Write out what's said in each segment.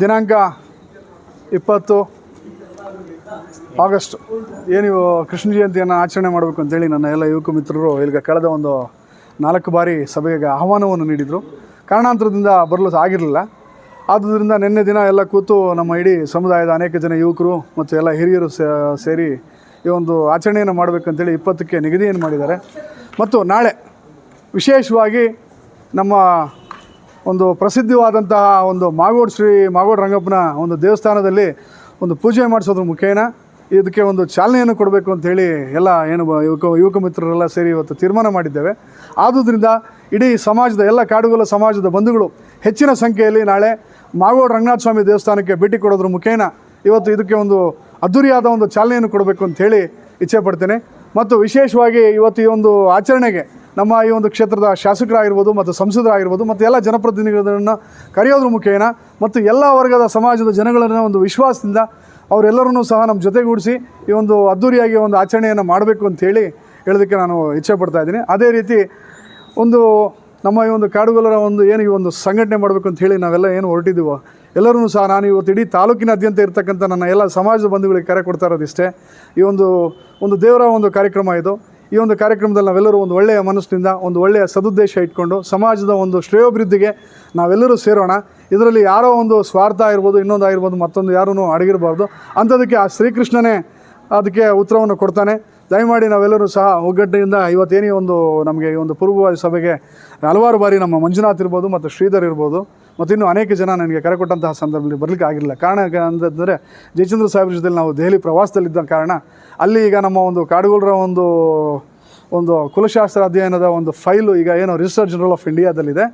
ದಿನಾಂಕ ಇಪ್ಪತ್ತು ಆಗಸ್ಟ್. ಏನು ಕೃಷ್ಣ ಜಯಂತಿಯನ್ನು ಆಚರಣೆ ಮಾಡಬೇಕು ಅಂತೇಳಿ ನನ್ನ ಎಲ್ಲ ಯುವಕ ಮಿತ್ರರು ಇಲ್ಲಿಗೆ ಕಳೆದ ಒಂದು ನಾಲ್ಕು ಬಾರಿ ಸಭೆಗೆ ಆಹ್ವಾನವನ್ನು ನೀಡಿದರು. ಕಾರಣಾಂತರದಿಂದ ಬರಲು ಆಗಿರಲಿಲ್ಲ. ಆದುದರಿಂದ ನಿನ್ನೆ ದಿನ ಎಲ್ಲ ಕೂತು ನಮ್ಮ ಇಡೀ ಸಮುದಾಯದ ಅನೇಕ ಜನ ಯುವಕರು ಮತ್ತು ಎಲ್ಲ ಹಿರಿಯರು ಸೇರಿ ಈ ಒಂದು ಆಚರಣೆಯನ್ನು ಮಾಡಬೇಕಂತೇಳಿ ಇಪ್ಪತ್ತಕ್ಕೆ ನಿಗದಿಯನ್ನು ಮಾಡಿದ್ದಾರೆ. ಮತ್ತು ನಾಳೆ ವಿಶೇಷವಾಗಿ ನಮ್ಮ ಒಂದು ಪ್ರಸಿದ್ಧವಾದಂತಹ ಒಂದು ಮಾಗೋಡ್ ಶ್ರೀ ಮಾಗೋಡ್ ರಂಗಪ್ಪನ ಒಂದು ದೇವಸ್ಥಾನದಲ್ಲಿ ಒಂದು ಪೂಜೆ ಮಾಡಿಸೋದ್ರ ಮುಖೇನ ಇದಕ್ಕೆ ಒಂದು ಚಾಲನೆಯನ್ನು ಕೊಡಬೇಕು ಅಂತೇಳಿ ಎಲ್ಲ ಏನು ಯುವಕ ಯುವಕ ಮಿತ್ರರೆಲ್ಲ ಸೇರಿ ಇವತ್ತು ತೀರ್ಮಾನ ಮಾಡಿದ್ದೇವೆ. ಆದುದರಿಂದ ಇಡೀ ಸಮಾಜದ ಎಲ್ಲ ಕಾಡುಗೊಲ್ಲ ಸಮಾಜದ ಬಂಧುಗಳು ಹೆಚ್ಚಿನ ಸಂಖ್ಯೆಯಲ್ಲಿ ನಾಳೆ ಮಾಗೋಡ್ ರಂಗನಾಥ ಸ್ವಾಮಿ ದೇವಸ್ಥಾನಕ್ಕೆ ಭೇಟಿ ಕೊಡೋದ್ರ ಮುಖೇನ ಇವತ್ತು ಇದಕ್ಕೆ ಒಂದು ಅದ್ದೂರಿಯಾದ ಒಂದು ಚಾಲನೆಯನ್ನು ಕೊಡಬೇಕು ಅಂತೇಳಿ ಇಚ್ಛೆ ಪಡ್ತೇನೆ. ಮತ್ತು ವಿಶೇಷವಾಗಿ ಇವತ್ತು ಈ ಒಂದು ಆಚರಣೆಗೆ ನಮ್ಮ ಈ ಒಂದು ಕ್ಷೇತ್ರದ ಶಾಸಕರಾಗಿರ್ಬೋದು ಮತ್ತು ಸಂಸದರಾಗಿರ್ಬೋದು ಮತ್ತು ಎಲ್ಲ ಜನಪ್ರತಿನಿಧಿಗಳನ್ನು ಕರೆಯೋದ್ರ ಮುಖೇನ ಮತ್ತು ಎಲ್ಲ ವರ್ಗದ ಸಮಾಜದ ಜನಗಳನ್ನು ಒಂದು ವಿಶ್ವಾಸದಿಂದ ಅವರೆಲ್ಲರನ್ನೂ ಸಹ ನಮ್ಮ ಜೊತೆಗೂಡಿಸಿ ಈ ಒಂದು ಅದ್ದೂರಿಯಾಗಿ ಒಂದು ಆಚರಣೆಯನ್ನು ಮಾಡಬೇಕು ಅಂತೇಳಿ ಹೇಳೋದಕ್ಕೆ ನಾನು ಇಚ್ಛೆ ಪಡ್ತಾ ಇದ್ದೀನಿ. ಅದೇ ರೀತಿ ಒಂದು ನಮ್ಮ ಈ ಒಂದು ಕಾಡುಗೊಲ್ಲರ ಒಂದು ಏನು ಈ ಒಂದು ಸಂಘಟನೆ ಮಾಡಬೇಕು ಅಂತ ಹೇಳಿ ನಾವೆಲ್ಲ ಏನು ಹೊರಟಿದ್ದೀವೋ ಎಲ್ಲರೂ ಸಹ ನಾನು ಇವತ್ತು ಇಡೀ ತಾಲೂಕಿನಾದ್ಯಂತ ಇರತಕ್ಕಂಥ ನನ್ನ ಎಲ್ಲ ಸಮಾಜದ ಬಂಧುಗಳಿಗೆ ಕರೆ ಕೊಡ್ತಾ ಇರೋದಿಷ್ಟೇ. ಈ ಒಂದು ಒಂದು ದೇವರ ಒಂದು ಕಾರ್ಯಕ್ರಮ ಇದು. ಈ ಒಂದು ಕಾರ್ಯಕ್ರಮದಲ್ಲಿ ನಾವೆಲ್ಲರೂ ಒಂದು ಒಳ್ಳೆಯ ಮನಸ್ಸಿನಿಂದ, ಒಂದು ಒಳ್ಳೆಯ ಸದುದ್ದೇಶ ಇಟ್ಕೊಂಡು, ಸಮಾಜದ ಒಂದು ಶ್ರೇಯೋಭಿವೃದ್ಧಿಗೆ ನಾವೆಲ್ಲರೂ ಸೇರೋಣ. ಇದರಲ್ಲಿ ಯಾರೋ ಒಂದು ಸ್ವಾರ್ಥ ಆಗಿರ್ಬೋದು, ಇನ್ನೊಂದು ಆಗಿರ್ಬೋದು, ಮತ್ತೊಂದು ಯಾರೂ ಅಡಗಿರಬಾರ್ದು. ಅಂಥದಕ್ಕೆ ಆ ಶ್ರೀಕೃಷ್ಣನೇ ಅದಕ್ಕೆ ಉತ್ತರವನ್ನು ಕೊಡ್ತಾನೆ. ದಯಮಾಡಿ ನಾವೆಲ್ಲರೂ ಸಹ ಒಗ್ಗಟ್ಟೆಯಿಂದ ಇವತ್ತೇನೇ ಒಂದು ನಮಗೆ ಈ ಒಂದು ಪೂರ್ವಭಾವಿ ಸಭೆಗೆ ಹಲವಾರು ಬಾರಿ ನಮ್ಮ ಮಂಜುನಾಥ್ ಇರ್ಬೋದು, ಮತ್ತು ಶ್ರೀಧರ್ ಇರ್ಬೋದು. ಮತ್ತು ಇನ್ನೂ ಅನೇಕ ಜನ ನನಗೆ ಕರೆ ಕೊಟ್ಟಂತಹ ಸಂದರ್ಭದಲ್ಲಿ ಬರಲಿಕ್ಕೆ ಆಗಿರಲಿಲ್ಲ. ಕಾರಣ ಅಂತಂದರೆ ಜಯಚಂದ್ರ ಸಾಹೇಬ್ರ ಜೊತೆಲಿ ನಾವು ದೆಹಲಿ ಪ್ರವಾಸದಲ್ಲಿದ್ದ ಕಾರಣ ಅಲ್ಲಿ ಈಗ ನಮ್ಮ ಒಂದು ಕಾಡುಗೊಳರ ಒಂದು ಒಂದು ಕುಲಶಾಸ್ತ್ರ ಅಧ್ಯಯನದ ಒಂದು ಫೈಲು ಈಗ ಏನು ರಿಜಿಸ್ಟರ್ ಜನರಲ್ ಆಫ್ ಇಂಡಿಯಾದಲ್ಲಿದೆ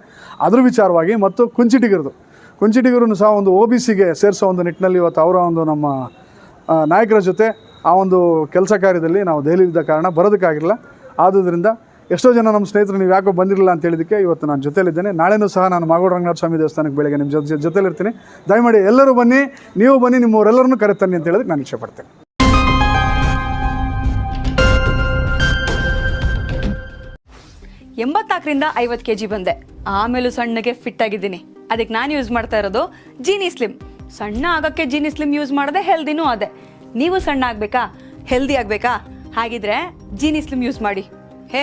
ಅದ್ರ ವಿಚಾರವಾಗಿ ಮತ್ತು ಕುಂಚಿಟಿಗರದು. ಕುಂಚಿಟಿಗರನ್ನು ಸಹ ಒಂದು ಒ ಬಿ ಸಿಗೆ ಸೇರಿಸೋ ಒಂದು ನಿಟ್ಟಿನಲ್ಲಿ ಇವತ್ತು ಅವರ ಒಂದು ನಮ್ಮ ನಾಯಕರ ಜೊತೆ ಆ ಒಂದು ಕೆಲಸ ಕಾರ್ಯದಲ್ಲಿ ನಾವು ದೆಹಲಿಯಿದ್ದ ಕಾರಣ ಬರೋದಕ್ಕಾಗಿಲ್ಲ ಆದುದರಿಂದ ಎಷ್ಟೋ ಜನ ನಮ್ಮ ಸ್ನೇಹಿತರು ನೀವು ಯಾಕೋ ಬಂದಿರಲಿಲ್ಲ ಅಂತ ಹೇಳಿದಕ್ಕೆ ಇವತ್ತು ನಾನು ಜೊತೆಲಿದ್ದೇನೆ ನಾಳೆನೂ ಸಹ ನಾನು ಮಾಗೋಡ ರಂಗನಾಥ ಸ್ವಾಮಿ ದೇವಸ್ಥಾನಕ್ಕೆ ಬೆಳಗ್ಗೆ ನಿಮ್ಮ ಜೊತೆ ಜೊತೆಲಿರ್ತೀನಿ ದಯಮಾಡಿ ಎಲ್ಲರೂ ಬನ್ನಿ, ನೀವು ಬನ್ನಿ, ನಿಮ್ಮವರೆಲ್ಲರನ್ನೂ ಕರೆತನ್ನಿ ಅಂತ ಹೇಳೋದಕ್ಕೆ ನಾನು ಇಷ್ಟಪಡ್ತೇನೆ ಪಡ್ತೇನೆ. ಎಂಬತ್ನಾಲ್ಕರಿಂದ ಐವತ್ತು ಕೆ ಜಿ ಬಂದೆ. ಆಮೇಲೂ ಸಣ್ಣಗೆ ಫಿಟ್ ಆಗಿದ್ದೀನಿ. ಅದಕ್ಕೆ ನಾನು ಯೂಸ್ ಮಾಡ್ತಾ ಇರೋದು ಜೀನಿ ಸ್ಲಿಮ್ ಸಣ್ಣ ಆಗೋಕ್ಕೆ ಜೀನಿ ಸ್ಲಿಮ್ ಯೂಸ್ ಮಾಡಿದೆ ಹೆಲ್ದಿನೂ ಅದೇ. ನೀವು ಸಣ್ಣ ಆಗಬೇಕಾ? ಹೆಲ್ದಿ ಆಗಬೇಕಾ? ಹಾಗಿದ್ರೆ ಜೀನಿ ಸ್ಲಿಮ್ ಯೂಸ್ ಮಾಡಿ. ಹೇ